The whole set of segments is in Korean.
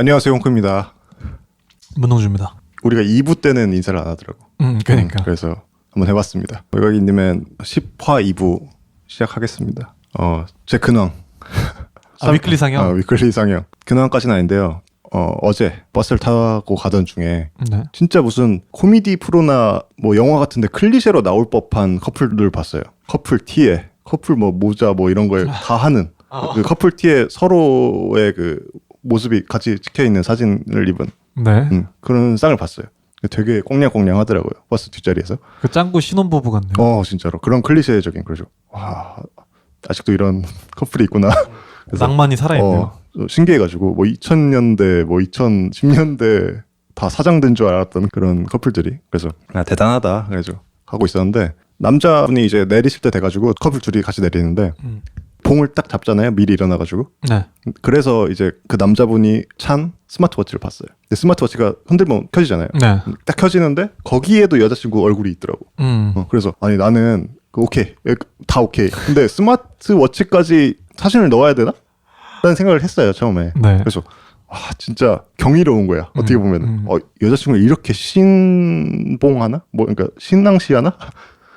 안녕하세요, 홍크입니다. 문동주입니다. 우리가 2부 때는 인사를 안 하더라고. 음, 그러니까. 음, 그래서 한번 해봤습니다. 외곽이님은 10화 2부 시작하겠습니다. 어, 제 근황. 아, 위클리 상영? 어, 위클리 상영. 근황까지는 아닌데요. 어, 어제 버스를 타고 가던 중에 네. 진짜 무슨 코미디 프로나 뭐 영화 같은데 클리셰로 나올 법한 커플들 봤어요. 커플 티에 커플 뭐 모자 뭐 이런 걸 다 하는 아. 그 커플 티에 서로의 그 모습이 같이 찍혀 있는 사진을 입은 네. 음, 그런 쌍을 봤어요. 되게 꽁냥꽁냥 하더라고요. 버스 뒷자리에서. 그 짱구 신혼부부 같네요. 어, 진짜로. 그런 클리셰적인 그러죠. 와, 아직도 이런 커플이 있구나. 낭만이 살아있네요. 어, 신기해가지고, 뭐 2000년대, 뭐 2010년대 다 사장된 줄 알았던 그런 커플들이. 그래서, 아, 대단하다. 그래서 하고 있었는데, 남자분이 이제 내리실 때 돼가지고 커플 둘이 같이 내리는데, 음. 봉을 딱 잡잖아요. 미리 일어나가지고. 네. 그래서 이제 그 남자분이 찬 스마트워치를 봤어요. 근데 스마트워치가 흔들면 켜지잖아요. 네. 딱 켜지는데 거기에도 여자친구 얼굴이 있더라고. 음. 어, 그래서 아니 나는 그 오케이 예, 다 오케이. 근데 스마트워치까지 사진을 넣어야 되나? 라는 생각을 했어요 처음에. 네. 그래서 와 진짜 경이로운 거야. 어떻게 음, 보면 음. 어, 여자친구 이렇게 신봉하나? 뭐 그러니까 신앙시하나?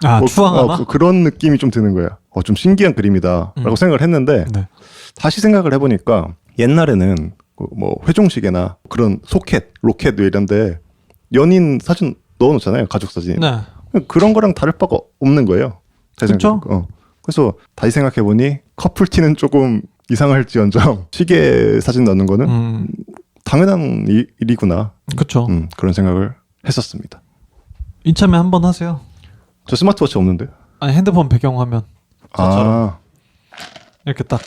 아, 뭐, 추앙하나? 어, 그- 그런 느낌이 좀 드는 거야. 어, 좀 신기한 그림이다라고 음. 생각을 했는데 네. 다시 생각을 해보니까 옛날에는 그뭐 회종식이나 그런 소켓, 로켓 뭐 이런데 연인 사진 넣어놓잖아요 가족 사진. 네. 그런 거랑 다를 바가 없는 거예요. 생각해보니까. 어. 그래서 다시 생각해 보니 커플 티는 조금 이상할지언정 시계 사진 넣는 거는 음. 당연한 일- 일이구나. 그쵸. 음, 그런 생각을 했었습니다. 이참에 한번 하세요. 저 스마트워치 없는데. 아니, 핸드폰 배경화면. 저처럼. 아 이렇게 딱.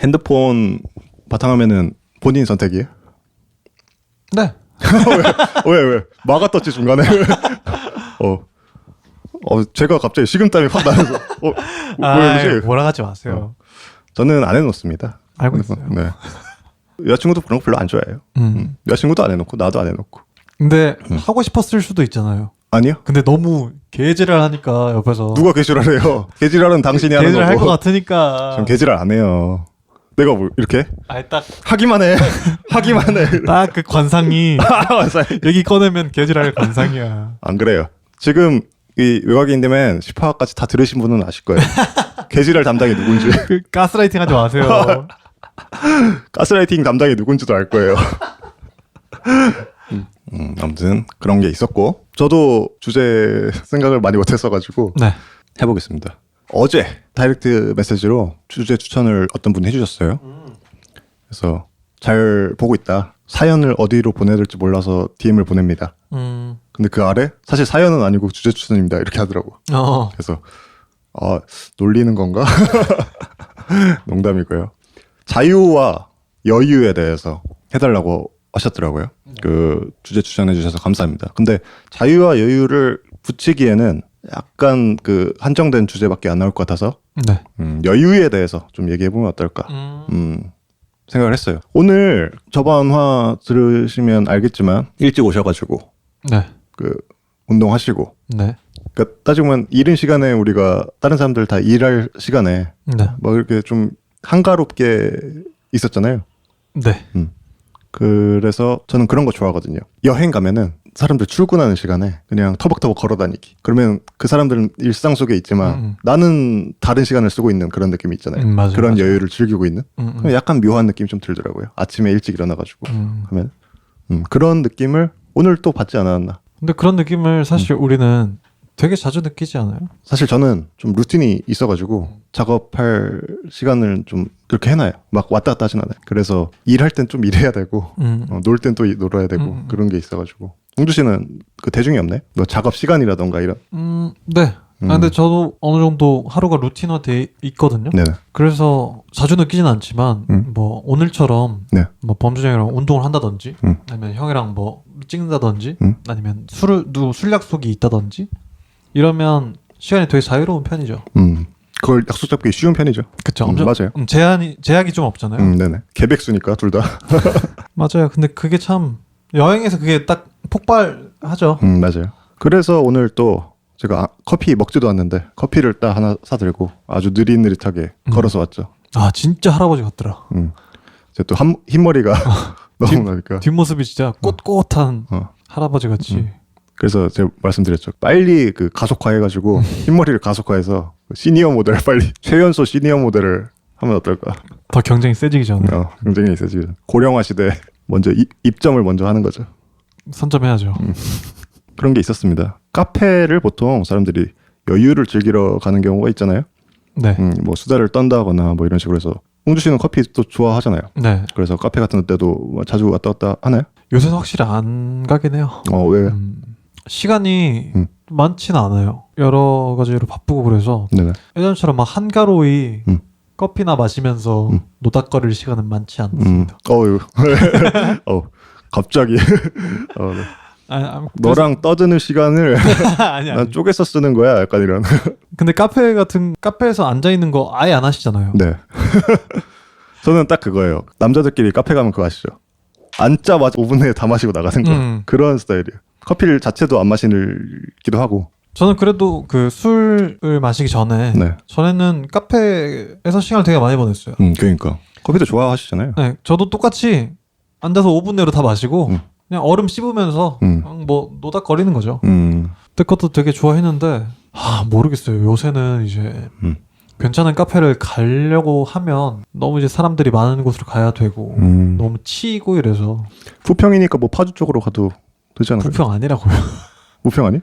핸드폰 바탕화면은 본인 선택이에요? 네. 왜 왜? 마가 떴지 중간에. 어. 어 제가 갑자기 식은땀이 확 나면서 어 아, 뭐 이러지? 뭐라 하지 마세요. 저는 안 해놓습니다. 알고 있어요. 네. 여자친구도 그런 거 별로 안 좋아해요. 음. 여자친구도 안 해놓고 나도 안 해놓고. 근데 음. 하고 싶었을 수도 있잖아요. 아니요? 근데 너무 개지랄 하니까 옆에서 누가 개지랄해요? 개지랄은 당신이 하는 개지랄 거고. 할것 같으니까. 전 개지랄 안 해요. 내가 뭐 이렇게 아니 딱 하기만 해. 하기만 해. 딱 그 관상이 아, 맞아요. 여기 꺼내면 개지랄 관상이야. 안 그래요. 지금 이 외곽인데면 10화까지 다 들으신 분은 아실 거예요. 개지랄 담당이 누군지, 그 가스라이팅 하지 마세요. 가스라이팅 담당이 누군지도 알 거예요. 아무튼 그런 게 있었고 저도 주제 생각을 많이 못했어가지고 네. 해보겠습니다. 어제 다이렉트 메시지로 주제 추천을 어떤 분이 해주셨어요. 그래서 잘 보고 있다. 사연을 어디로 보내야 될지 몰라서 DM을 보냅니다. 음. 근데 그 아래 사실 사연은 아니고 주제 추천입니다. 이렇게 하더라고. 어. 그래서 아 놀리는 건가? 농담이고요. 자유와 여유에 대해서 해달라고 하셨더라고요. 그 주제 추천해 주셔서 감사합니다. 근데 자유와 여유를 붙이기에는 약간 그 한정된 주제밖에 안 나올 것 같아서 네. 음, 여유에 대해서 좀 얘기해 보면 어떨까? 음. 음, 생각을 했어요. 오늘 저번 화 들으시면 알겠지만 일찍 오셔가지고 네. 그 운동하시고 네. 그러니까 따지면 이른 시간에 우리가 다른 사람들 다 일할 시간에 네. 막 이렇게 좀 한가롭게 있었잖아요. 네. 그래서 저는 그런 거 좋아하거든요. 여행 가면은 사람들 출근하는 시간에 그냥 터벅터벅 걸어 다니기. 그러면 그 사람들은 일상 속에 있지만 음. 나는 다른 시간을 쓰고 있는 그런 느낌이 있잖아요. 음, 맞아요, 그런 맞아요. 여유를 즐기고 있는. 음, 음. 그럼 약간 묘한 느낌이 좀 들더라고요. 아침에 일찍 일어나가지고 음. 하면 음, 그런 느낌을 오늘 또 받지 않았나. 근데 그런 느낌을 사실 우리는 되게 자주 느끼지 않아요? 사실 저는 좀 루틴이 있어가지고 작업할 시간을 좀 그렇게 해놔요. 막 왔다 갔다 하진 않아요. 그래서 일할 땐 좀 일해야 되고 음. 어, 놀땐 또 놀아야 되고 음, 음. 그런 게 있어가지고 홍주 씨는 그 대중이 없네. 뭐 작업 시간이라던가 이런. 음, 네. 음. 아, 근데 저도 어느 정도 하루가 루틴화 돼 있거든요. 네네. 그래서 자주 느끼진 않지만 음. 뭐 오늘처럼 네. 뭐 범주장이랑 운동을 한다든지 음. 아니면 형이랑 뭐 찍는다든지 음. 아니면 술을 누술 약속이 있다든지 이러면 시간이 되게 자유로운 편이죠. 음. 그걸 약속 잡기 쉬운 편이죠. 그쵸? 음, 맞아요. 음, 제한이 제약이 좀 없잖아요. 음, 네네. 개백수니까 둘 다. 맞아요. 근데 그게 참 여행에서 그게 딱 폭발하죠. 음, 맞아요. 그래서 오늘 또 제가 아- 커피 먹지도 않는데 커피를 딱 하나 사들고 아주 느릿느릿하게 음. 걸어서 왔죠. 아 진짜 할아버지 같더라. 음. 이제 또 한, 흰머리가 너무 나니까. 뒷모습이 진짜 꼿꼿한 어. 할아버지 같이. 음. 그래서 제가 말씀드렸죠. 빨리 그 가속화해가지고 흰머리를 가속화해서 그 시니어 모델 빨리 최연소 시니어 모델을 하면 어떨까? 더 경쟁이 세지기 전에 어, 굉장히 있어지 고령화 시대 먼저 입, 입점을 먼저 하는 거죠. 선점해야죠. 음. 그런 게 있었습니다. 카페를 보통 사람들이 여유를 즐기러 가는 경우가 있잖아요. 네. 음, 뭐 수다를 떤다거나 뭐 이런 식으로 해서 홍주 씨는 커피 또 좋아하잖아요. 네. 그래서 카페 같은 데도 뭐 자주 왔다 갔다 하나요? 요새는 확실히 안 가긴 해요. 어 왜? 음, 시간이 음. 많지는 않아요. 여러 가지로 바쁘고 그래서 네네. 예전처럼 막 한가로이 음. 커피나 마시면서 음. 노닥거릴 시간은 많지 음. 않습니다. 어유. 어 갑자기. 어, 네. 아니, 아니, 너랑 떠드는 시간을 그래서- 아니 아니. 난 쪼개서 쓰는 거야. 약간 이런. 근데 카페 같은 카페에서 앉아 있는 거 아예 안 하시잖아요. 네. 저는 딱 그거예요. 남자들끼리 카페 가면 그거 아시죠? 앉자마자 5분 내에 다 마시고 나가는 거. 음. 그런 스타일이에요. 커피를 자체도 안 마시기도 하고. 저는 그래도 그 술을 마시기 전에 네. 전에는 카페에서 시간을 되게 많이 보냈어요. 음, 그러니까. 커피도 좋아하시잖아요. 네, 저도 똑같이 앉아서 5분 내로 다 마시고 음. 그냥 얼음 씹으면서 음. 그냥 뭐 노닥거리는 거죠. 음. 그때 것도 되게 좋아했는데 아 모르겠어요. 요새는 이제 음. 괜찮은 카페를 가려고 하면 너무 이제 사람들이 많은 곳으로 가야 되고 음. 너무 치이고 이래서 부평이니까 뭐 파주 쪽으로 가도 되잖아요. 불평 아니라고요. 부평 아니?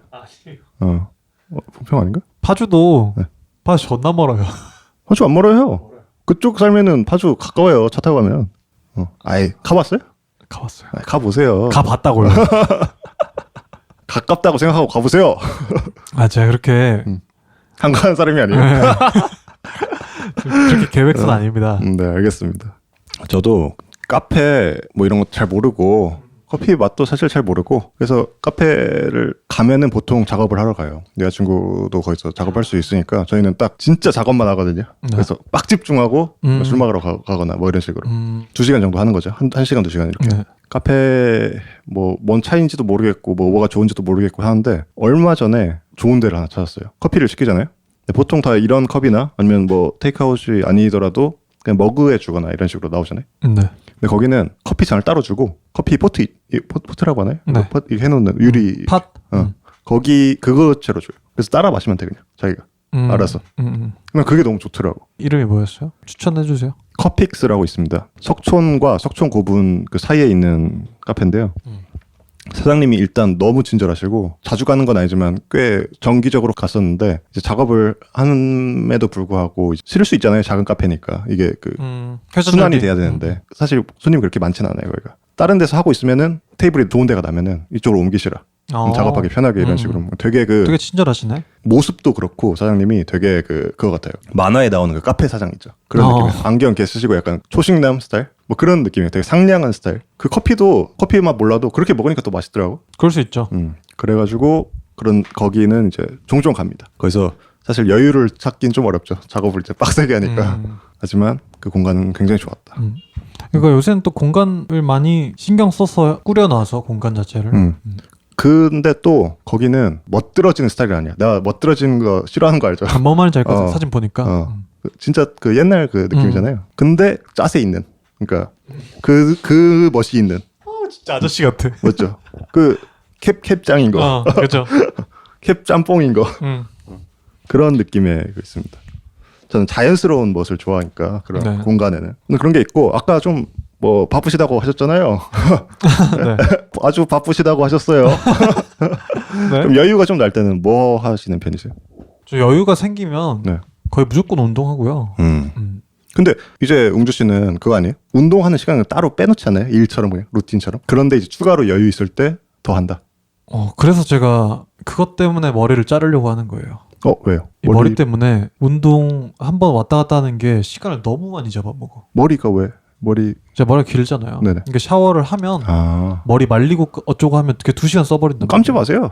어. 어, 부평 아닌가? 파주도 네. 파주 존나 멀어요. 파주 안 멀어요. 그쪽 살면은 파주 가까워요. 차 타고 가면. 어. 아예 가봤어요? 가봤어요. 아이, 가보세요. 가봤다고요. 가깝다고 생각하고 가보세요. 아 제가 그렇게 한가한 사람이 아니에요. 네. 그렇게 계획선 아닙니다. 음, 네, 알겠습니다. 저도 카페 뭐 이런 거 잘 모르고 커피 맛도 사실 잘 모르고 그래서 카페를 가면은 보통 작업을 하러 가요. 여자친구도 거기서 작업할 수 있으니까 저희는 딱 진짜 작업만 하거든요. 네. 그래서 빡 집중하고 음. 술 먹으러 가, 거나뭐 이런 식으로 음, 두 시간 정도 하는 거죠. 한, 한 시간 두 시간 이렇게. 네. 카페 뭐 뭔 차인지도 모르겠고 뭐 뭐가 좋은지도 모르겠고 하는데 얼마 전에 좋은 데를 하나 찾았어요. 커피를 시키잖아요. 보통 다 이런 컵이나 아니면 뭐 테이크아웃이 아니더라도 그냥 머그에 주거나 이런 식으로 나오잖아요. 네. 근데 거기는 커피 잔을 따로 주고 커피 포트 이- 포, 포트라고 하나요? 네. 그 포- 이렇게 해놓는 유리 팟. 어. 음. 거기 그거 채로 줘요. 그래서 따라 마시면 돼 그냥 자기가. 음, 알아서. 음, 음. 그냥 그게 너무 좋더라고. 이름이 뭐였어요? 추천해 주세요. 커픽스라고 있습니다. 석촌과 석촌 고분 그 사이에 있는 카페인데요. 음. 사장님이 일단 너무 친절하시고 자주 가는 건 아니지만 꽤 정기적으로 갔었는데 이제 작업을 함에도 불구하고 이제 실을 수 있잖아요. 작은 카페니까 이게 그 음, 순환이 돼야 되는데 사실 손님이 그렇게 많지는 않아요. 거기가 다른 데서 하고 있으면은 테이블이 좋은 데가 나면은 이쪽으로 옮기시라 어. 작업하기 편하게 이런 음. 식으로 되게 그 되게 친절하시네. 모습도 그렇고 사장님이 되게 그 그거 같아요. 만화에 나오는 그 카페 사장 있죠. 그런 어. 느낌. 안경 이렇게 쓰시고 약간 초식남 스타일. 뭐 그런 느낌이에요. 되게 상냥한 스타일. 그 커피도 커피 맛 몰라도 그렇게 먹으니까 또 맛있더라고. 그럴 수 있죠. 음. 그래가지고 그런 거기는 이제 종종 갑니다. 거기서 사실 여유를 찾긴 좀 어렵죠. 작업을 이제 빡세게 하니까. 음, 하지만 그 공간은 굉장히 좋았다. 음. 그러니까 요새는 또 공간을 많이 신경 써서 꾸려놔서 공간 자체를. 음. 근데 또 거기는 멋들어지는 스타일이 아니야. 내가 멋들어지는 거 싫어하는 거 알죠? 아, 뭐 말인지 알것 같아. 어. 사진 보니까. 어. 음. 그 진짜 그 옛날 그 느낌이잖아요. 근데 짜세 있는. 그러니까 그 그 멋이 있는. 어, 진짜 아저씨 같아. 맞죠? 그 캡 캡짱인 거, 어, 그렇죠. 캡 짬뽕인 거 음. 그런 느낌의 그 있습니다. 저는 자연스러운 멋을 좋아하니까 그런 네. 공간에는 근데 그런 게 있고 아까 좀 뭐 바쁘시다고 하셨잖아요. 네. 아주 바쁘시다고 하셨어요. 네. 그럼 여유가 좀 날 때는 뭐 하시는 편이세요? 저 여유가 생기면 네. 거의 무조건 운동하고요. 음. 음. 근데 이제 웅주 씨는 그거 아니에요? 운동하는 시간을 따로 빼놓잖아요. 일처럼 그냥 루틴처럼. 그런데 이제 추가로 여유 있을 때 더 한다. 어, 그래서 제가 그것 때문에 머리를 자르려고 하는 거예요. 어 왜요? 이 머리, 때문에 운동 한 번 왔다 갔다 하는 게 시간을 너무 많이 잡아먹어. 머리가 왜? 머리 제가 머리가 길잖아요. 네네. 그러니까 샤워를 하면 아 머리 말리고 그- 어쩌고 하면 그게 두 시간 써버린다. 감지 마세요.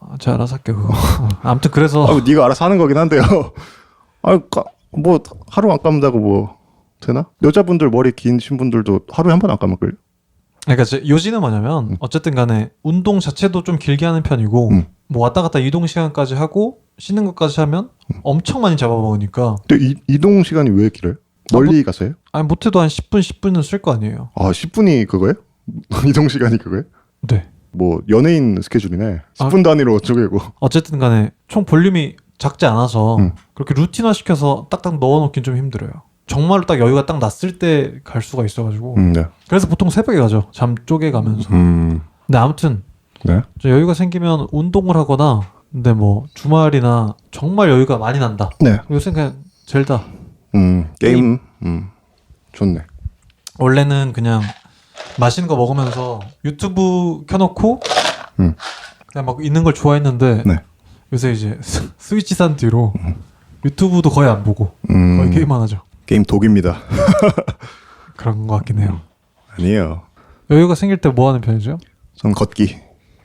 아, 제가 알아서 할게요. 그거. 어. 아무튼 그래서 아, 네가 알아서 하는 거긴 한데요. 아뭐 하루 안 감다고 뭐 되나? 여자분들 머리 긴신 분들도 하루에 한 번 안 감을걸요? 그러니까 제 요지는 뭐냐면 어쨌든 간에 운동 자체도 좀 길게 하는 편이고 음. 뭐 왔다 갔다 이동 시간까지 하고 쉬는 것까지 하면 엄청 많이 잡아먹으니까 근데 이, 이동 시간이 왜 길어요? 멀리 가서요? 아니 못해도 한 10분 10분은 쓸 거 아니에요. 아 10분이 그거예요? 이동 시간이 그거예요? 네. 뭐 연예인 스케줄이네. 아. 10분 단위로 쪼개고. 어쨌든 간에 총 볼륨이 작지 않아서 음. 그렇게 루틴화 시켜서 딱딱 넣어놓긴 좀 힘들어요. 정말로 딱 여유가 딱 났을 때 갈 수가 있어가지고 음, 네. 그래서 보통 새벽에 가죠. 잠 쪼개 가면서. 음, 근데 아무튼 네. 저 여유가 생기면 운동을 하거나 근데 뭐 주말이나 정말 여유가 많이 난다. 네. 요새 그냥 젤다. 음, 게임. 음, 좋네. 원래는 그냥 맛있는 거 먹으면서 유튜브 켜놓고 음. 그냥 막 있는 걸 좋아했는데 네. 요새 이제 스- 스위치 산 뒤로 유튜브도 거의 안 보고 음, 거의 게임만 하죠. 게임 독입니다. 그런 것 같긴 해요. 아니에요. 여유가 생길 때 뭐 하는 편이죠? 전 걷기.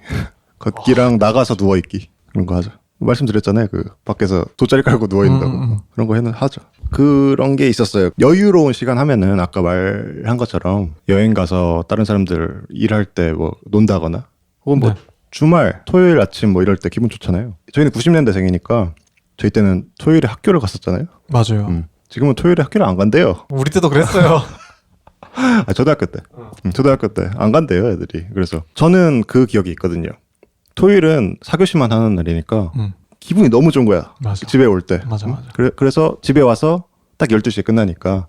걷기랑 나가서 누워 있기 그런 거 하죠. 말씀드렸잖아요. 그 밖에서 돗자리 깔고 누워 있는다고 음, 음, 음. 그런 거 해는 하죠. 그런 게 있었어요. 여유로운 시간 하면은 아까 말한 것처럼 여행 가서 다른 사람들 일할 때 뭐 논다거나 혹은 뭐 네. 주말 토요일 아침 뭐 이럴 때 기분 좋잖아요. 저희는 90년대생이니까 저희 때는 토요일에 학교를 갔었잖아요. 맞아요. 음. 지금은 토요일에 학교를 안 간대요. 우리 때도 그랬어요. 아, 초등학교 때. 음, 초등학교 때 안 간대요, 애들이. 그래서 저는 그 기억이 있거든요. 토요일은 사교시만 하는 날이니까 음, 기분이 너무 좋은 거야. 맞아. 집에 올 때. 맞아, 음? 맞아. 그래, 그래서 집에 와서 딱 12시에 끝나니까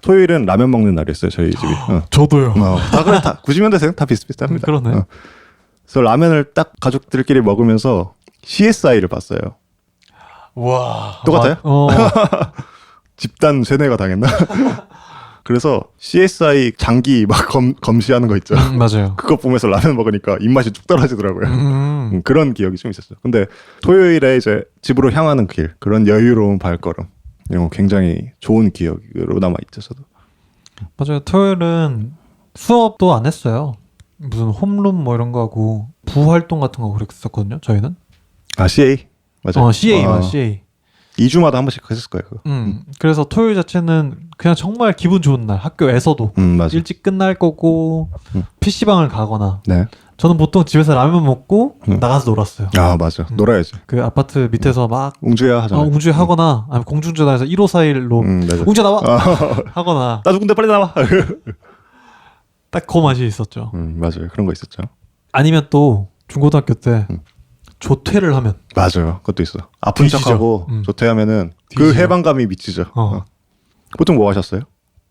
토요일은 라면 먹는 날이었어요, 저희 집이. 어. 저도요. 어, 다 그래, 다 90년대생 다 비슷비슷합니다. 음, 그러네. 어. 그래서 라면을 딱 가족들끼리 먹으면서 CSI를 봤어요. 와. 똑같아요? 어, 집단 세뇌가 당했나? 그래서 CSI 장기 막 검, 검시하는 거 있죠. 음, 맞아요. 그거 보면서 라면 먹으니까 입맛이 쭉 떨어지더라고요. 음, 음, 그런 기억이 좀 있었어요. 근데 토요일에 이제 집으로 향하는 길, 그런 여유로운 발걸음, 이런 거 굉장히 좋은 기억으로 남아 있죠, 저도. 맞아요. 토요일은 수업도 안 했어요. 무슨 홈룸 뭐 이런 거 하고 부활동 같은 거 그랬었거든요. 저희는. 아 CA 맞아요. 어, CA, 어, 맞아, CA. 2주마다 한 번씩 했을 거예요. 그거. 음, 그래서 토요일 자체는 그냥 정말 기분 좋은 날. 학교에서도 음 맞아. 일찍 끝날 거고 음. PC방을 가거나 네. 저는 보통 집에서 라면 먹고 음. 나가서 놀았어요. 아 맞아. 음. 놀아야지. 그 아파트 밑에서 막 웅주야 어, 하잖아요. 웅주에 하거나 아니면 공중전화에서 1호사일로 음 맞아. 웅주 나와 아, 하거나 나 누군데 빨리 나와. 딱 그 맛이 있었죠. 음 맞아요. 그런 거 있었죠. 아니면 또 중고등학교 때 음. 조퇴를 하면 맞아요. 그것도 있어. 아픈 뒤지죠. 척하고 음. 조퇴하면은 그 뒤지죠. 해방감이 미치죠. 어. 어. 보통 뭐 하셨어요?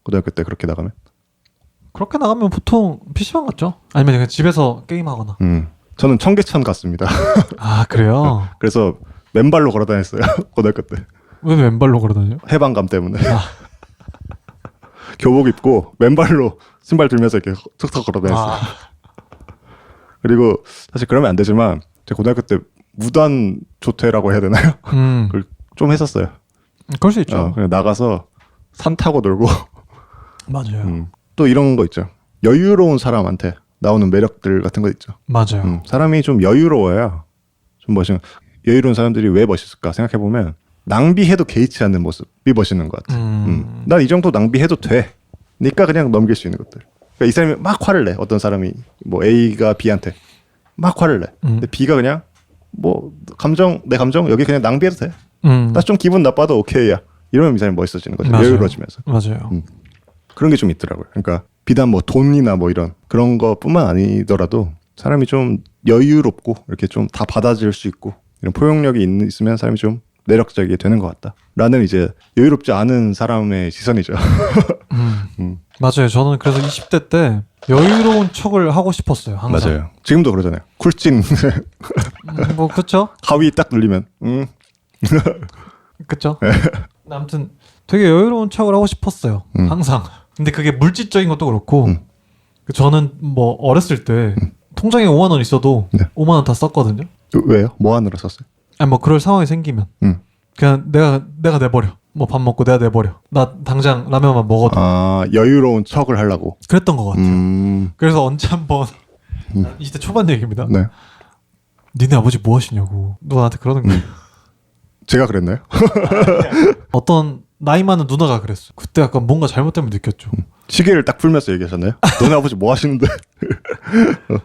고등학교 때 그렇게 나가면? 그렇게 나가면 보통 PC방 갔죠. 아니면 그냥 집에서 게임하거나. 음. 저는 청계천 갔습니다. 아 그래요? 그래서 맨발로 걸어 다녔어요. 고등학교 때. 왜 왼발로 걸어다녀? 해방감 때문에. 아. 교복 입고 맨발로 신발 들면서 이렇게 툭툭 걸어 다녔어요. 아, 그리고 사실 그러면 안 되지만 제 고등학교 때 무단 조퇴라고 해야 되나요? 음, 그걸 좀 했었어요. 그럴 수 있죠. 어, 그냥 나가서 산 타고 놀고 맞아요. 음. 또 이런 거 있죠. 여유로운 사람한테 나오는 매력들 같은 거 있죠. 맞아요. 음, 사람이 좀 여유로워야 좀 멋있는 여유로운 사람들이 왜 멋있을까 생각해 보면 낭비해도 개의치 않는 모습이 멋있는 것 같아. 음, 음. 난이 정도 낭비해도 돼. 니까 그냥 넘길 수 있는 것들. 그러니까 이 사람이 막 화를 내. 어떤 사람이 뭐 A가 B한테 막 화를 내. 음. 근데 B가 그냥 뭐 감정 내 감정 여기 그냥 낭비해도 돼. 음, 나좀 기분 나빠도 오케이야. 이러면 이 사람이 멋있어지는 거죠. 맞아요. 여유로워지면서. 맞아요. 음. 그런 게 좀 있더라고요. 그러니까 비단 뭐 돈이나 뭐 이런 그런 거뿐만 아니더라도 사람이 좀 여유롭고 이렇게 좀 다 받아들일 수 있고 이런 포용력이 있, 있으면 사람이 좀 매력적이 되는 것 같다. 라는 이제 여유롭지 않은 사람의 시선이죠. 음. 음. 맞아요. 저는 그래서 20대 때 여유로운 척을 하고 싶었어요. 항상. 맞아요. 지금도 그러잖아요. 쿨찐 음, 뭐 그쵸? 가위 딱 눌리면 음 그쵸? 아무튼 되게 여유로운 척을 하고 싶었어요. 음. 항상. 근데 그게 물질적인 것도 그렇고 음. 그 저는 뭐 어렸을 때 통장에 5만 원 있어도 네. 5만 원 다 썼거든요. 왜요? 뭐 하느라 썼어요? 아니 뭐 그럴 상황이 생기면 음. 그냥 내가 내가 내버려. 뭐 밥 먹고 내가 내버려. 나 당장 라면만 먹어도 아 여유로운 척을 하려고. 그랬던 것 같아요. 음. 그래서 언제 한번 음. 20대 초반 얘기입니다. 네. 니네 아버지 뭐 하시냐고. 너 나한테 그러는 거야. 제가 그랬나요? 어떤 나이 많은 누나가 그랬어. 그때 약간 뭔가 잘못됨을 느꼈죠. 시계를 딱 풀면서 얘기하셨나요? 너네 아버지 뭐 하시는데? 어.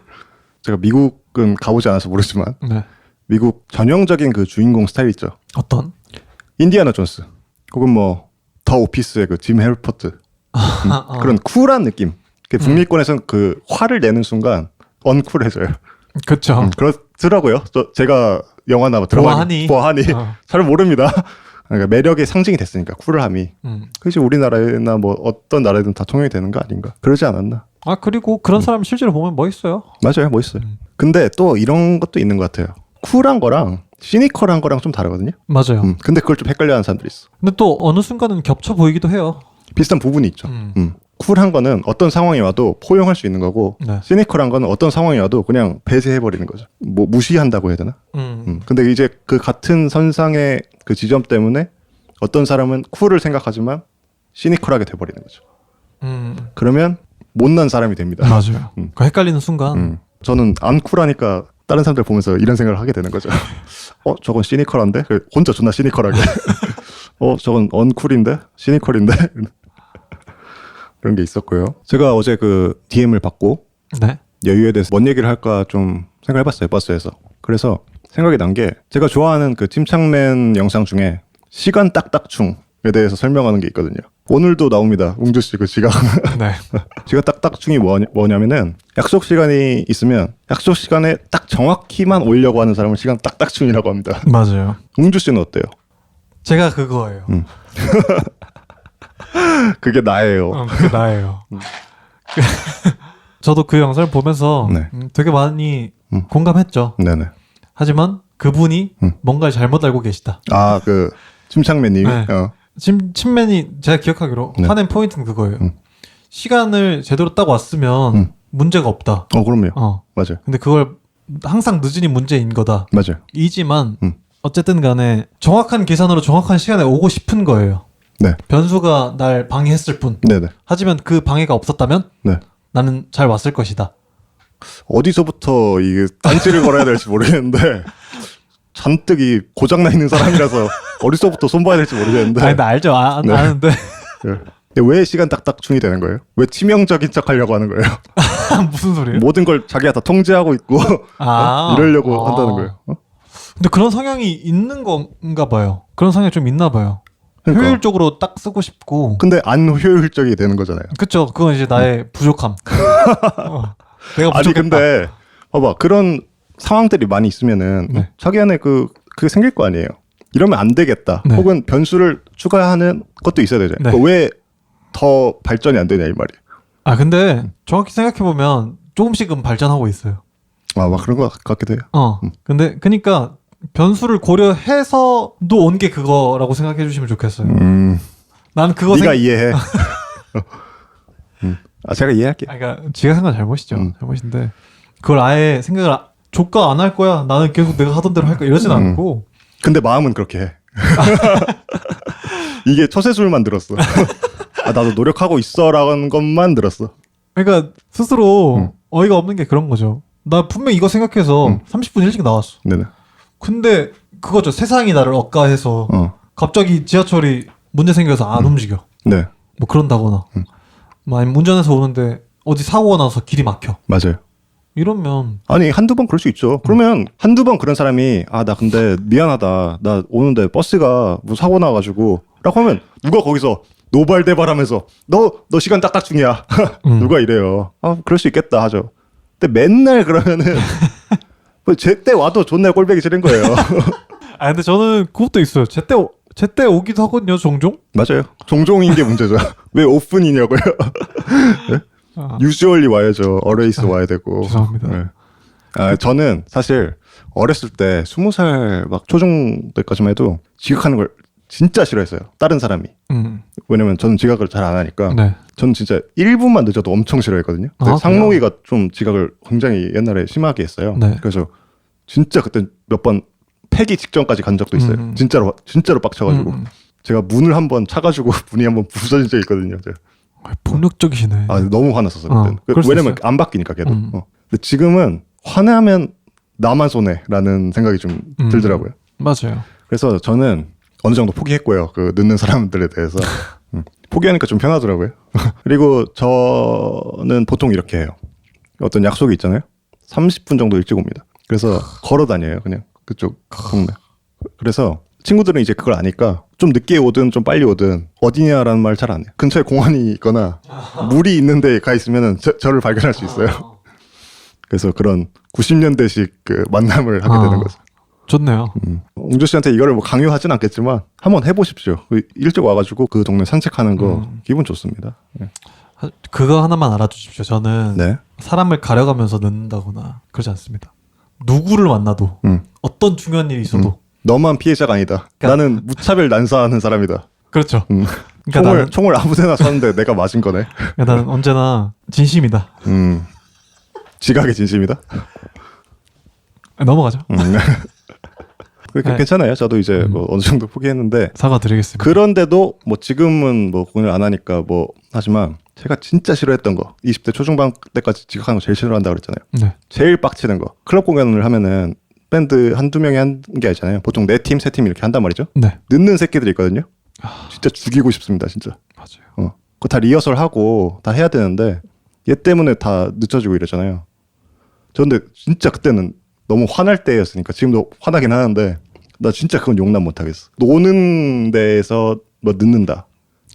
제가 미국은 가보지 않아서 모르지만 네. 미국 전형적인 그 주인공 스타일 있죠. 어떤? 인디아나 존스 혹은 뭐 더 오피스의 그짐 헬퍼트 아, 아. 그런 쿨한 느낌. 그 북미권에서는 그 화를 내는 순간 언쿨해져요. 그쵸. 음, 그렇더라고요. 저 제가 영화나 드라마 보아하니. 보아하니 어. 잘 모릅니다. 그러니까 매력의 상징이 됐으니까 쿨함이. 음. 그지 우리나라나 뭐 어떤 나라든 다 통용이 되는 거 아닌가? 그러지 않았나? 아 그리고 그런 사람 실제로 보면 멋있어요. 맞아요, 멋있어요. 음. 근데 또 이런 것도 있는 것 같아요. 쿨한 거랑 시니컬한 거랑 좀 다르거든요. 맞아요. 음, 근데 그걸 좀 헷갈려하는 사람들이 있어. 근데 또 어느 순간은 겹쳐 보이기도 해요. 비슷한 부분이 있죠. 음. 음. 쿨한 거는 어떤 상황이 와도 포용할 수 있는 거고 네. 시니컬한 거는 어떤 상황이 와도 그냥 배제해 버리는 거죠. 뭐 무시한다고 해야 되나? 음. 음. 근데 이제 그 같은 선상의 그 지점 때문에 어떤 사람은 쿨을 생각하지만 시니컬하게 돼 버리는 거죠. 음. 그러면 못난 사람이 됩니다. 맞아요. 음. 그 헷갈리는 순간 음. 저는 안 쿨하니까 다른 사람들 보면서 이런 생각을 하게 되는 거죠. 어, 저건 시니컬한데? 그 혼자 존나 시니컬하게. 어, 저건 언쿨인데? 시니컬인데? 그런 게 있었고요. 제가 어제 그 DM을 받고 네. 여유에 대해서 뭔 얘기를 할까 좀 생각해 봤어요, 버스에서. 그래서 생각이 난 게 제가 좋아하는 그 팀창맨 영상 중에 시간 딱딱충에 대해서 설명하는 게 있거든요. 오늘도 나옵니다. 웅주 씨 그 지각. 네. 지각 딱딱충이 뭐냐, 뭐냐면은 약속 시간이 있으면 약속 시간에 딱 정확히만 오려고 하는 사람을 시간 딱딱충이라고 합니다. 맞아요. 웅주 씨는 어때요? 제가 그거예요. 음. 그게 나예요. 어, 그게 나예요. 저도 그 영상을 보면서 네. 음, 되게 많이 음. 공감했죠. 네네. 하지만 그분이 음. 뭔가를 잘못 알고 계시다. 아, 그, 침창맨님이? 네. 어. 침, 침맨이 제가 기억하기로 네. 화낸 포인트는 그거예요. 음. 시간을 제대로 딱 왔으면 음. 문제가 없다. 어, 그럼요. 어. 맞아요. 근데 그걸 항상 늦으니 문제인 거다. 맞아요. 이지만 음. 어쨌든 간에 정확한 계산으로 정확한 시간에 오고 싶은 거예요. 네. 변수가 날 방해했을 뿐. 네네. 하지만 그 방해가 없었다면 네. 나는 잘 왔을 것이다. 어디서부터 이게 딴지를 걸어야 될지 모르겠는데 잔뜩 이 고장나 있는 사람이라서 어디서부터 손봐야 될지 모르겠는데 아니, 나 알죠. 아, 네. 아는데. 예. 근데 왜 시간 딱딱충이 되는 거예요? 왜 치명적인 척 하려고 하는 거예요? 무슨 소리예요? 모든 걸 자기가 다 통제하고 있고 아. 어? 이러려고 아. 한다는 거예요. 어? 근데 그런 성향이 있는 건가 봐요. 그런 성향이 좀 있나 봐요. 그러니까. 효율적으로 딱 쓰고 싶고. 근데 안 효율적이 되는 거잖아요. 그쵸. 그건 이제 나의 부족함. 어. 내가 아니 부족했다. 근데 봐봐 그런 상황들이 많이 있으면은 네. 자기 안에 그 그게 생길 거 아니에요. 이러면 안 되겠다. 네. 혹은 변수를 추가하는 것도 있어야 되죠. 네. 왜더 발전이 안 되냐 이 말이. 아, 근데 정확히 생각해 보면 조금씩은 발전하고 있어요. 아, 막 그런 것 같기도 해요. 어. 근데, 그니까 변수를 고려해서도 온 게 그거라고 생각해 주시면 좋겠어요. 음, 난 그거 네가 생... 이해해. 음. 아, 제가 이해할게. 아, 그러니까 지가 생각 잘못이죠. 음. 잘못인데 그걸 아예 생각을 아- 조카 안할 거야. 나는 계속 내가 하던 대로 할 거야. 이러진 음. 않고 근데 마음은 그렇게 해. 이게 처세술만 들었어. 아, 나도 노력하고 있어라는 것만 들었어. 그러니까 스스로 음. 어이가 없는 게 그런 거죠. 나 분명 히 이거 생각해서 음. 30분 일찍 나왔어. 네네. 근데 그거죠. 세상이 나를 억가해서 어, 갑자기 지하철이 문제 생겨서 안 움직여. 네, 뭐 그런다거나. 음. 뭐 아니면 운전해서 오는데 어디 사고가 나서 길이 막혀. 맞아요. 이러면 아니 한두 번 그럴 수 있죠. 그러면 한두 번 그런 사람이 아 나 근데 미안하다. 나 오는데 버스가 뭐 사고 나 가지고 라고 하면 누가 거기서 노발대발하면서 너 너 시간 딱딱 중이야. 음. 누가 이래요. 아 그럴 수 있겠다 하죠. 근데 맨날 그러면은 뭐 제때 와도 존나 꼴배기 싫은 거예요. 아 근데 저는 그것도 있어요. 제때 오- 제때 오기도 하거든요, 종종. 맞아요. 종종인 게 문제죠. 왜 오픈이냐고요. 아, 유주얼리 와야죠. 어레이스 와야 되고. 죄송합니다. 네. 아, 저는 사실 어렸을 때 스무 살 막 초중 때까지만 해도 지각하는 걸 진짜 싫어했어요. 다른 사람이. 음. 왜냐면 저는 지각을 잘 안 하니까. 네. 저는 진짜 1분만 늦어도 엄청 싫어했거든요. 아, 상록이가 좀 지각을 굉장히 옛날에 심하게 했어요. 네. 그래서 진짜 그때 몇 번 폐기 직전까지 간 적도 있어요. 음. 진짜로 진짜로 빡쳐가지고 음, 음. 제가 문을 한번 차가지고 문이 한번 부서진 적이 있거든요. 제가. 아, 폭력적이시네. 아 너무 화났었어 어, 그때는. 그- 왜냐면. 안 바뀌니까 걔도. 음. 어. 근데 지금은 화내면 나만 손해라는 생각이 좀 음. 들더라고요. 맞아요. 그래서 저는 어느 정도 포기했고요. 그 늦는 사람들에 대해서 음. 포기하니까 좀 편하더라고요. 그리고 저는 보통 이렇게 해요. 어떤 약속이 있잖아요. 30분 정도 일찍 옵니다. 그래서 걸어 다녀요. 그냥 그쪽 동네. 그래서 친구들은 이제 그걸 아니까 좀 늦게 오든 좀 빨리 오든 어디냐라는 말 잘 안 해요. 근처에 공원이 있거나 물이 있는 데에 가 있으면은 저, 저를 발견할 수 있어요. 그래서 그런 90년대식 그 만남을 하게 되는 아. 거죠. 좋네요. 음. 옹조 씨한테 이거를 뭐 강요하진 않겠지만 한번 해보십시오. 그 일찍 와가지고 그 동네 산책하는 거 음. 기분 좋습니다. 네. 하- 그거 하나만 알아주십시오. 저는 네. 사람을 가려가면서 늦는다거나 그러지 않습니다. 누구를 만나도 음. 어떤 중요한 일이 있어도 너만 피해자가 아니다. 그러니까- 나는 무차별 난사하는 사람이다. 그렇죠. 음. 그러니까 총을 나는, 총을 아무데나 쐈는데 내가 맞은 거네. 그러니까 나는 언제나 진심이다. 음. 지각의 진심이다. 넘어가죠. 음. 그- 네. 괜찮아요. 저도 이제 음. 뭐 어느 정도 포기했는데 사과드리겠습니다. 그런데도 뭐 지금은 뭐 공연을 안 하니까 뭐 하지만 제가 진짜 싫어했던 거 20대 초중반 때까지 지각하는 거 제일 싫어한다 그랬잖아요. 네. 제일 빡치는 거 클럽 공연을 하면은 밴드 한두 명이 한 게 아니잖아요. 보통 네 팀, 세 팀 이렇게 한단 말이죠. 네. 늦는 새끼들이 있거든요. 진짜 죽이고 싶습니다, 진짜. 맞아요. 어. 그거 다 리허설 하고 다 해야 되는데 얘 때문에 다 늦춰지고 이러잖아요. 저 근데 진짜 그때는 너무 화날 때였으니까 지금도 화나긴 하는데 나 진짜 그건 용납 못 하겠어. 노는 데에서 뭐 늦는다.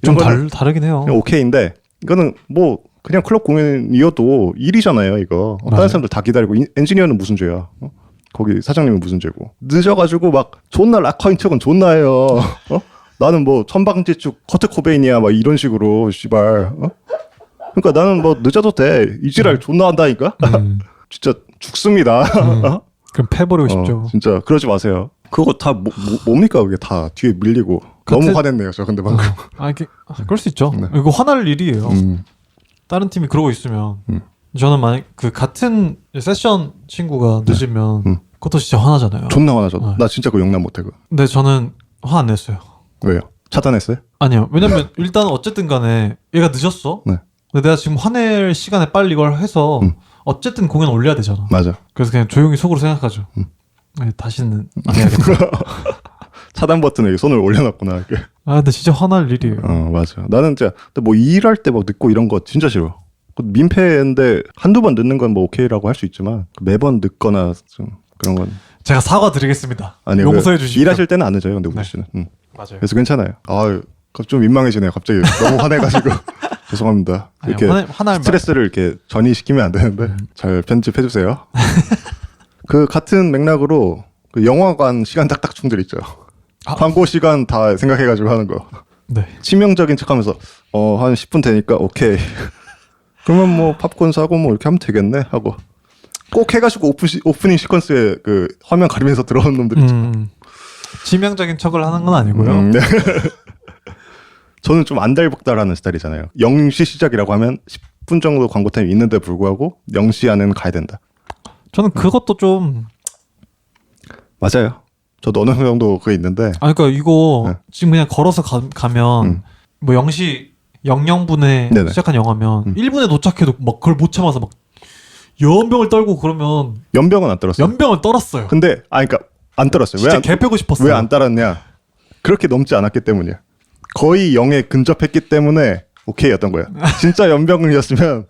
좀 달, 다르긴 해요. 오케이인데 이거는 뭐 그냥 클럽 공연이어도 일이잖아요, 이거. 어. 다른 사람들 다 기다리고 인- 엔지니어는 무슨 죄야? 어? 거기 사장님은 무슨 죄고? 늦어가지고 막 존나 락커인 척은 존나해요. 어? 나는 뭐 천방지축 커트 코베인이야, 막 이런 식으로 씨발. 어? 그러니까 나는 뭐 늦어도 돼. 이지랄 존나 한다니까. 음, 진짜 죽습니다. 음. 어? 그럼 패버리고 싶죠. 어, 진짜 그러지 마세요. 그거 다 뭐, 뭐, 뭡니까 그게 다 뒤에 밀리고 너무 같은- 화냈네요. 저 근데 방금. 아, 이게 아, 그럴 수 있죠. 네. 이거 화날 일이에요. 음. 다른 팀이 그러고 있으면 음. 저는 만약 그 같은 세션 친구가 늦으면 음. 그것도 진짜 화나잖아요. 존나 화나죠. 어. 나 진짜 그 용납 못해. 그. 근데 저는 화 안 냈어요. 왜요? 차단했어요? 아니요. 왜냐면 일단 어쨌든 간에 얘가 늦었어. 네. 근데 내가 지금 화낼 시간에 빨리 이걸 해서 음. 어쨌든 공연 올려야 되잖아. 맞아. 그래서 그냥 조용히 속으로 생각하죠. 음. 아니, 다시는 안 해야겠다. 차단 버튼에 손을 올려놨구나. 이렇게. 아 근데 진짜 화날 일이에요. 어 맞아. 나는 진짜 뭐 일할 때 막 늦고 이런 거 진짜 싫어. 그 민폐인데 한두 번 늦는 건 뭐 오케이라고 할 수 있지만 매번 늦거나 좀 그런 건 제가 사과드리겠습니다. 아니 용서해 그 주시고. 일하실 때는 안 늦어요. 근데 우리 네. 씨는. 응. 맞아요. 그래서 괜찮아요. 아유 좀 민망해지네요. 갑자기 너무 화내가지고 죄송합니다. 아니, 이렇게 화날 말- 스트레스를 이렇게 전이시키면 안 되는데 음. 잘 편집해 주세요. 그 같은 맥락으로 그 영화관 시간 딱딱 충들 있죠. 아. 광고 시간 다 생각해가지고 하는 거. 네. 치명적인 척하면서 어한 10분 되니까 오케이. 그러면 뭐 팝콘 사고 뭐 이렇게 하면 되겠네 하고 꼭 해가지고 오프 시, 오프닝 시퀀스에 그 화면 가리면서 들어오는 놈들이 있죠. 음, 치명적인 척을 하는 건 아니고요. 음, 네. 저는 좀 안달복달하는 스타일이잖아요. 0시 시작이라고 하면 10분 정도 광고 타임 있는데 불구하고 0시 안에는 가야 된다. 저는 그것도 좀 맞아요. 저도 어느 정도 그게 있는데 아 그러니까 이거 네. 지금 그냥 걸어서 가, 면 음. 뭐 0시 00분에 네네. 시작한 영화면 음. 1분에 도착해도 막 그걸 못 참아서 막 연병을 떨고 그러면 연병은 안 떨었어요. 연병을 떨었어요. 근데 아 그러니까 안 떨었어요. 진짜 왜안 개패고 싶었어요. 왜 안 따랐냐? 그렇게 넘지 않았기 때문이야. 거의 0에 근접했기 때문에 오케이였던 거야. 진짜 연병이었으면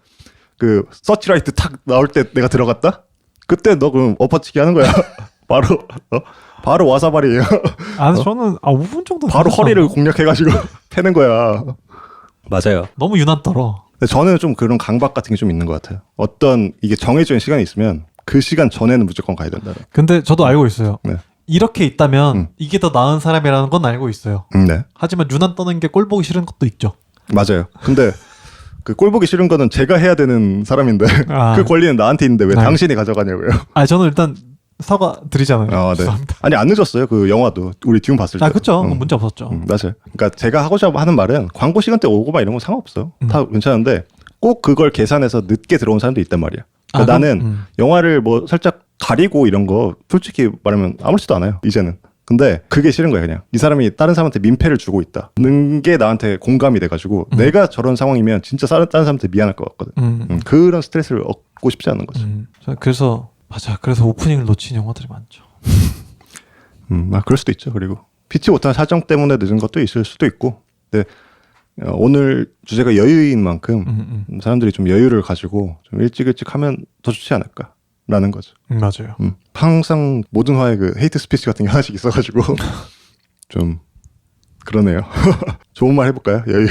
그 서치라이트 탁 나올 때 내가 들어갔다? 그때 너 그럼 엎어치기 하는 거야. 바로 어? 바로 와사발이에요. 아 저는 아 5분 정도 바로? 허리를 공략해 가지고 패는 거야. 맞아요. 너무 유난 떨어. 근데 저는 좀 그런 강박 같은 게 좀 있는 것 같아요. 어떤 이게 정해진 시간이 있으면 그 시간 전에는 무조건 가야 된다. 근데 저도 알고 있어요. 네. 이렇게 있다면 음. 이게 더 나은 사람이라는 건 알고 있어요. 음, 네. 하지만 유난 떠는 게 꼴 보기 싫은 것도 있죠. 맞아요. 근데 그 꼴 보기 싫은 거는 제가 해야 되는 사람인데 아. 그 권리는 나한테 있는데 왜 네. 당신이 가져가냐고요. 아 저는 일단 사과 드리잖아요. 아, 네. 죄송합니다. 아니 안 늦었어요. 그 영화도 우리 듀움 봤을 때. 아 그쵸. 음, 문제 없었죠. 음, 맞아요. 그러니까 제가 하고자 하는 말은 광고 시간대 오고 막 이런 건 상관없어요. 음. 다 괜찮은데 꼭 그걸 계산해서 늦게 들어온 사람도 있단 말이야. 아, 그러니까 그럼- 나는 음. 영화를 뭐 살짝 가리고 이런 거 솔직히 말하면 아무렇지도 않아요. 이제는. 근데 그게 싫은 거야 그냥 이 사람이 다른 사람한테 민폐를 주고 있다 는 게 나한테 공감이 돼가지고 음. 내가 저런 상황이면 진짜 다른 다른 사람한테 미안할 것 같거든 음. 음, 그런 스트레스를 얻고 싶지 않는 거죠 음. 그래서 맞아. 그래서 오프닝을 놓친 영화들이 많죠. 음, 아, 그럴 수도 있죠 그리고 피치 못한 사정 때문에 늦은 것도 있을 수도 있고 근데 어, 오늘 주제가 여유인 만큼 음, 음. 사람들이 좀 여유를 가지고 좀 일찍 일찍 하면 더 좋지 않을까 라는 거죠 음, 맞아요. 음. 항상 모든 화에 그 헤이트 스피치 같은 게 하나씩 있어가지고 좀 그러네요. 좋은 말 해볼까요? 여유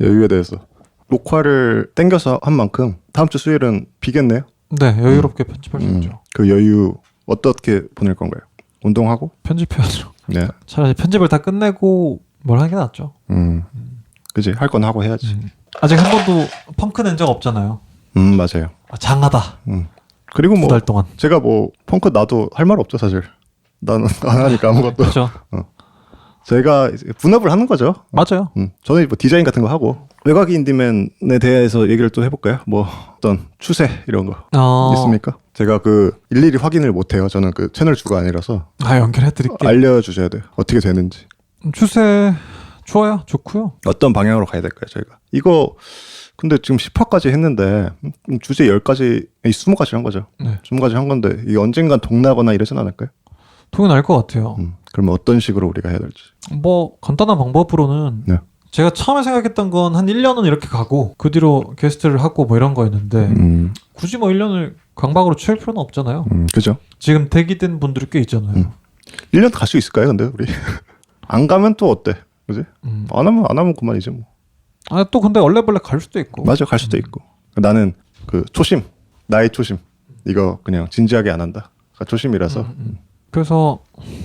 여유에 대해서 녹화를 땡겨서 한 만큼 다음 주 수요일은 비겠네요. 네, 여유롭게 편집할 수 음, 있죠. 그 여유 어떻게 보낼 건가요? 운동하고? 편집해야죠. 네. 차라리 편집을 다 끝내고 뭘 하는 게 낫죠. 음. 그지 할 건 하고 해야지. 음. 아직 한 번도 펑크 낸 적 없잖아요. 음 맞아요. 아, 장하다. 음. 그리고 두뭐달 동안. 제가 뭐 펑크 나도 할 말 없죠 사실. 나는 안 하니까 아무것도. 그렇죠. 제 가 이제 분업을 하는 거죠. 맞아요. 음, 저는 뭐 디자인 같은 거 하고 외곽 인디맨에 대해서 얘기를 또 해볼까요? 뭐 어떤 추세 이런 거 어, 있습니까? 제가 그 일일이 확인을 못 해요. 저는 그 채널 주가 아니라서 아 연결해 드릴게요. 알려주셔야 돼요. 어떻게 되는지 추세 좋아요. 좋고요. 어떤 방향으로 가야 될까요? 저희가 이거 근데 지금 10화까지 했는데 음, 주제 10가지, 20가지 한 거죠. 네. 20가지 한 건데 이게 언젠간 동나거나 이러진 않을까요? 통이 날것 같아요. 음, 그러면 어떤 식으로 우리가 해야 될지. 뭐 간단한 방법으로는 네. 제가 처음에 생각했던 건 한 1년은 이렇게 가고 그 뒤로 게스트를 하고 뭐 이런 거였는데 음, 굳이 뭐 1년을 강박으로 채울 필요는 없잖아요. 음, 그죠? 지금 대기된 분들이 꽤 있잖아요. 음. 1년 갈 수 있을까요? 근데 우리 안 가면 또 어때? 그지? 음. 안 하면 안 하면 그만이지 뭐. 아, 또 근데 얼레벌레 갈 수도 있고. 맞아 갈 수도 있고. 나는 그 초심 나의 초심 이거 그냥 진지하게 안 한다. 그러니까 초심이라서 음, 음. 그래서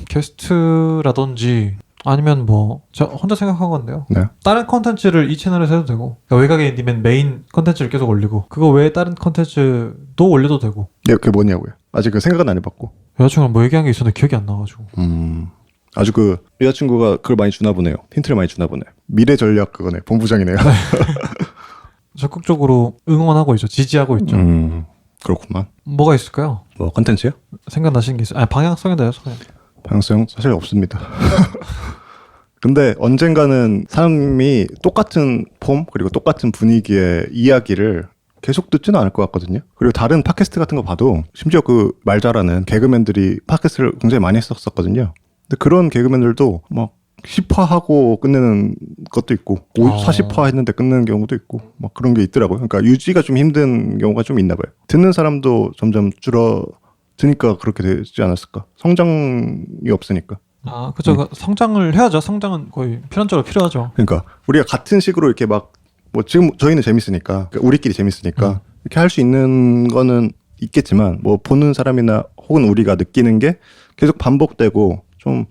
게스트라든지 아니면 뭐저 혼자 생각한 건데요. 네. 다른 컨텐츠를 이 채널에서 해도 되고 그러니까 외곽의 인디맨 메인 컨텐츠를 계속 올리고 그거 외에 다른 컨텐츠도 올려도 되고 네, 그게 뭐냐고요. 아직 그 생각은 안 해봤고. 여자친구랑 뭐 얘기한 게 있었는데 기억이 안 나가지고 음. 아주 그 여자친구가 그걸 많이 주나 보네요. 힌트를 많이 주나 보네. 미래 전략 그거네. 본부장이네요. 적극적으로 응원하고 있죠. 지지하고 있죠. 음. 그렇구만. 뭐가 있을까요? 뭐 컨텐츠요? 생각나시는 게 있어요? 아 방향성에 대해서 그냥. 방송 사실 없습니다. 근데 언젠가는 사람이 똑같은 폼 그리고 똑같은 분위기의 이야기를 계속 듣지는 않을 것 같거든요. 그리고 다른 팟캐스트 같은 거 봐도 심지어 그말 잘하는 개그맨들이 팟캐스트를 굉장히 많이 했었거든요. 근데 그런 개그맨들도 막 10화 하고 끝내는 것도 있고 오- 아. 40화 했는데 끝내는 경우도 있고 막 그런 게 있더라고요. 그러니까 유지가 좀 힘든 경우가 좀 있나 봐요. 듣는 사람도 점점 줄어드니까 그렇게 되지 않았을까? 성장이 없으니까. 아 그죠. 그 성장을 해야죠. 성장은 거의 필연적으로 필요하죠. 그러니까 우리가 같은 식으로 이렇게 막 뭐 지금 저희는 재밌으니까 그러니까 우리끼리 재밌으니까 음. 이렇게 할 수 있는 거는 있겠지만 뭐 보는 사람이나 혹은 우리가 느끼는 게 계속 반복되고 좀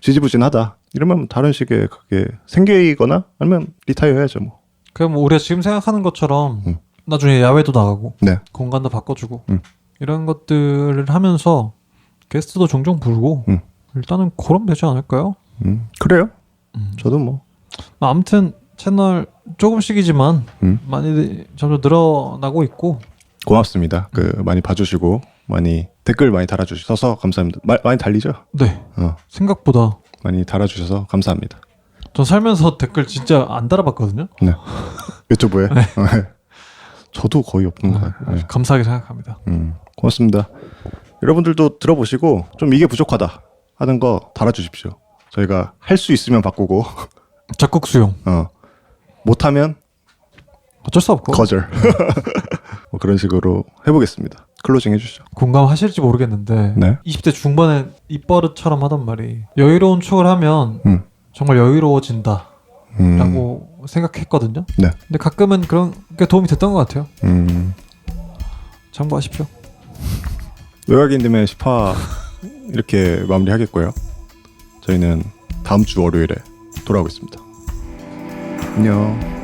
지지부진하다 이러면 다른 식의 그게 생기거나 아니면 리타이어 해야죠 뭐. 그럼 뭐 우리가 지금 생각하는 것처럼 음. 나중에 야외도 나가고 네. 공간도 바꿔주고 음. 이런 것들을 하면서 게스트도 종종 부르고 음. 일단은 그럼 되지 않을까요? 음, 그래요. 음. 저도 뭐. 아무튼 채널 조금씩이지만 음. 많이 점점 늘어나고 있고 고맙습니다. 그 많이 봐주시고 많이 댓글 많이 달아주셔서 감사합니다. 마, 많이 달리죠? 네 어, 생각보다 많이 달아주셔서 감사합니다. 전 살면서 댓글 진짜 안 달아봤거든요. 네. 유튜브에. 네. 저도 거의 없는 것 같아요. 네. 감사하게 생각합니다. 음, 고맙습니다. 여러분들도 들어보시고 좀 이게 부족하다 하는 거 달아주십시오. 저희가 할 수 있으면 바꾸고 적극 수용 어, 못하면 어쩔 수 없고 거절. 뭐 그런 식으로 해보겠습니다. 클로징 해주시죠. 공감하실지 모르겠는데 네. 20대 중반에 입버릇처럼 하던 말이 여유로운 척을 하면 음. 정말 여유로워진다 음, 라고 생각했거든요. 네. 근데 가끔은 그런 게 도움이 됐던 것 같아요. 음, 참고하십시오. 외곽인님의 10화 이렇게 마무리하겠고요. 저희는 다음 주 월요일에 돌아오겠습니다. 안녕.